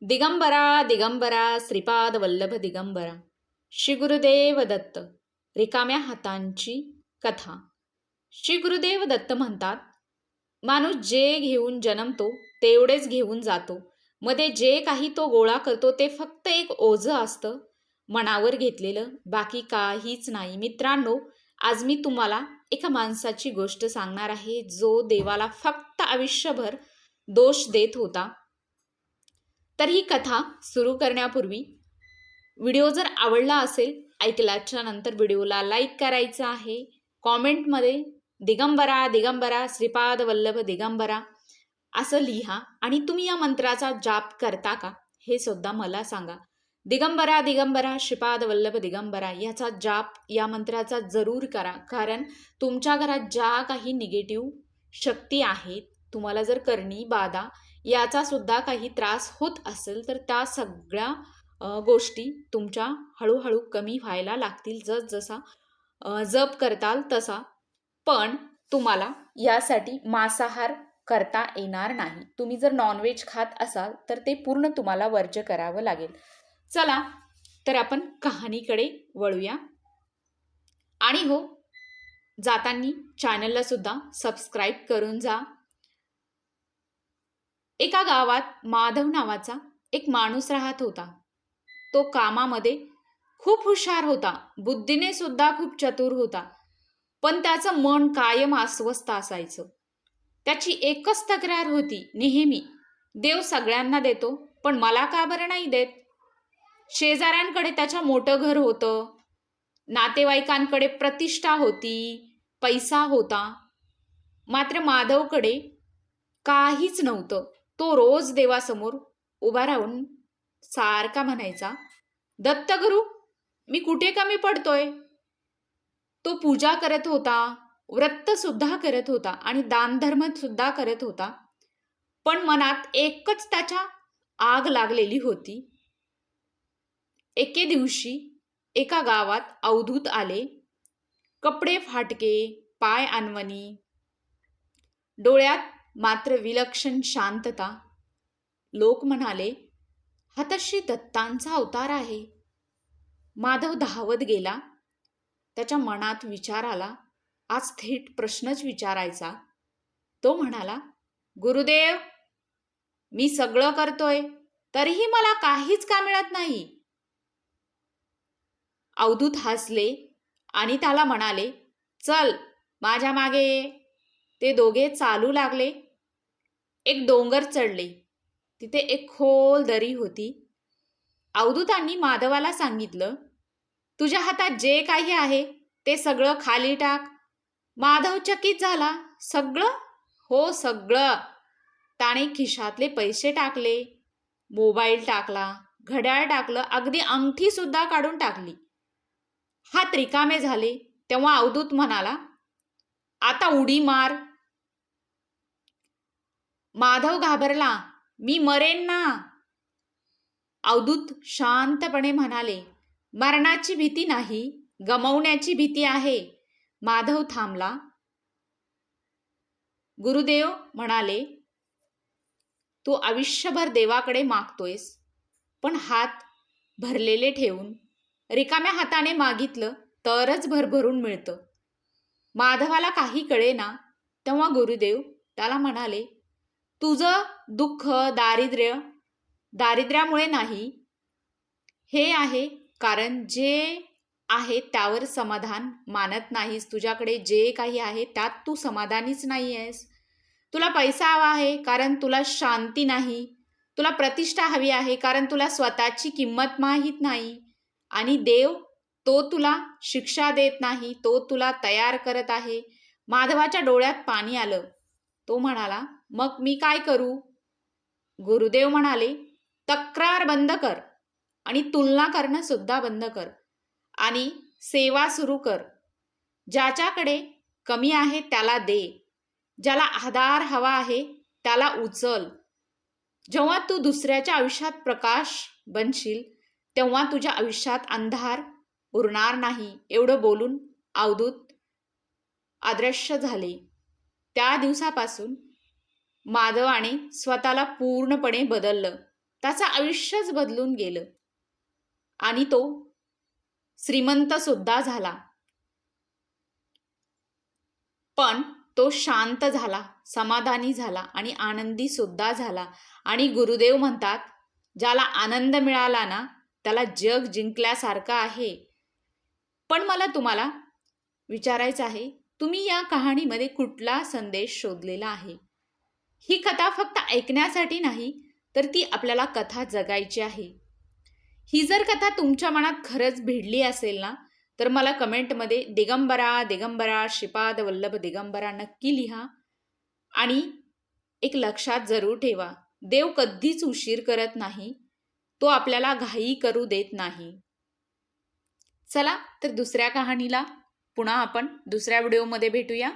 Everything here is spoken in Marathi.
दिगंबरा दिगंबरा श्रीपाद वल्लभ दिगंबरा श्री गुरुदेव दत्त रिकाम्या हातांची कथा. श्री गुरुदेव दत्त म्हणतात माणूस जे घेऊन जन्मतो तेवढेच घेऊन जातो. मध्ये जे काही तो गोळा करतो ते फक्त एक ओझं असतं. मनावर घेतलेलं बाकी काहीच नाही. मित्रांनो आज मी तुम्हाला एका माणसाची गोष्ट सांगणार आहे जो देवाला फक्त आयुष्यभर दोष देत होता. तर ही कथा सुरू करण्यापूर्वी व्हिडिओ जर आवडला असेल ऐकल्याच्या नंतर व्हिडिओला लाईक करायचं आहे. कॉमेंटमध्ये दिगंबरा दिगंबरा श्रीपाद वल्लभ दिगंबरा असं लिहा आणि तुम्ही या मंत्राचा जाप करता का हे सुद्धा मला सांगा. दिगंबरा दिगंबरा श्रीपाद वल्लभ दिगंबरा याचा जाप या मंत्राचा जरूर करा. कारण तुमच्या घरात ज्या काही निगेटिव्ह शक्ती आहेत तुम्हाला जर करणी बाधा याचा सुद्धा काही त्रास होत असेल तर त्या सगळ्या गोष्टी तुमच्या हळूहळू कमी व्हायला लागतील. जस जसा जप करताल तसा. पण तुम्हाला यासाठी मांसाहार करता येणार नाही. तुम्ही जर नॉनव्हेज खात असाल तर ते पूर्ण तुम्हाला वर्ज्य करावं लागेल. चला तर आपण कहाणीकडे वळूया. आणि हो जातानी चॅनलला सुद्धा सबस्क्राईब करून जा. एका गावात माधव नावाचा एक माणूस राहत होता. तो कामामध्ये खूप हुशार होता. बुद्धीने सुद्धा खूप चतुर होता. पण त्याचं मन कायम अस्वस्थ असायचं. त्याची एकच तक्रार होती नेहमी देव सगळ्यांना देतो पण मला का बरं नाही देत? शेजाऱ्यांकडे त्याच्या मोठं घर होतं. नातेवाईकांकडे प्रतिष्ठा होती पैसा होता. मात्र माधवकडे काहीच नव्हतं. तो रोज देवासमोर उभा राहून सारखा म्हणायचा दत्तगुरु मी कुठे कमी पडतोय? तो पूजा करत होता व्रत सुद्धा करत होता आणि दानधर्म सुद्धा करत होता पण मनात एकच त्याच्या आग लागलेली होती. एके दिवशी एका गावात अवधूत आले. कपडे फाटके पाय अनवणी डोळ्यात मात्र विलक्षण शांतता. लोक म्हणाले हा तशी दत्तांचा अवतार आहे. माधव धावत गेला. त्याच्या मनात विचार आला. आज थेट प्रश्नच विचारायचा. तो म्हणाला गुरुदेव मी सगळं करतोय तरीही मला काहीच का मिळत नाही? अवधूत हसले आणि त्याला म्हणाले चल माझ्या मागे ये." ते दोघे चालू लागले. एक डोंगर चढले. तिथे एक खोल दरी होती. अवधूतांनी माधवाला सांगितलं तुझ्या हातात जे काही आहे ते सगळं खाली टाक. माधव चकित झाला. सगळं? हो सगळं. त्याने खिशातले पैसे टाकले. मोबाईल टाकला. घड्याळ टाकलं. अगदी अंगठी सुद्धा काढून टाकली. हात रिकामे झाले. तेव्हा अवधूत म्हणाला आता उडी मार. माधव घाबरला. मी मरेन ना? अवधूत शांतपणे म्हणाले मरणाची भीती नाही गमवण्याची भीती आहे. माधव थांबला. गुरुदेव म्हणाले तू आयुष्यभर देवाकडे मागतोयस पण हात भरलेले ठेवून रिकाम्या हाताने मागितलं तरच भरभरून मिळतं. माधवाला काही कळेना तेव्हा गुरुदेव त्याला म्हणाले तुझं दुःख दारिद्र्य दारिद्र्यामुळे नाही हे आहे कारण जे आहे त्यावर समाधान मानत नाहीस. तुझ्याकडे जे काही आहे त्यात तू समाधानीच नाही आहेस तुला पैसा हवा आहे कारण तुला शांती नाही. तुला प्रतिष्ठा हवी आहे कारण तुला स्वतःची किंमत माहीत नाही. आणि देव तो तुला शिक्षा देत नाही तो तुला तयार करत आहे. माधवाच्या डोळ्यात पाणी आलं. तो म्हणाला मग मी काय करू? गुरुदेव म्हणाले तक्रार बंद कर आणि तुलना करणं सुद्धा बंद कर आणि सेवा सुरू कर. ज्याच्याकडे कमी आहे त्याला दे. ज्याला आधार हवा आहे त्याला उचल. जेव्हा तू दुसऱ्याच्या आयुष्यात प्रकाश बनशील तेव्हा तुझ्या आयुष्यात अंधार उरणार नाही एवढं बोलून अवधूत अदृश्य झाले. त्या दिवसापासून माधवाने स्वतःला पूर्णपणे बदललं. त्याचं आयुष्यच बदलून गेलं. आणि तो श्रीमंत सुद्धा झाला. पण तो शांत झाला समाधानी झाला आणि आनंदी सुद्धा झाला. आणि गुरुदेव म्हणतात ज्याला आनंद मिळाला ना त्याला जग जिंकल्यासारखं आहे. पण मला तुम्हाला विचारायचं आहे तुम्ही या कहाणीमध्ये कुठला संदेश शोधलेला आहे? ही कथा फक्त ऐकण्यासाठी नाही तर ती आपल्याला कथा जगायची आहे. ही जर कथा तुमच्या मनात खरंच भिडली असेल ना तर मला कमेंटमध्ये दिगंबरा दिगंबरा श्रीपाद वल्लभ दिगंबरा नक्की लिहा आणि एक लक्षात जरूर ठेवा देव कधीच उशीर करत नाही तो आपल्याला घाई करू देत नाही. चला तर दुसऱ्या कहाणीला पुन्हा आपण दुसऱ्या व्हिडिओमध्ये भेटूया.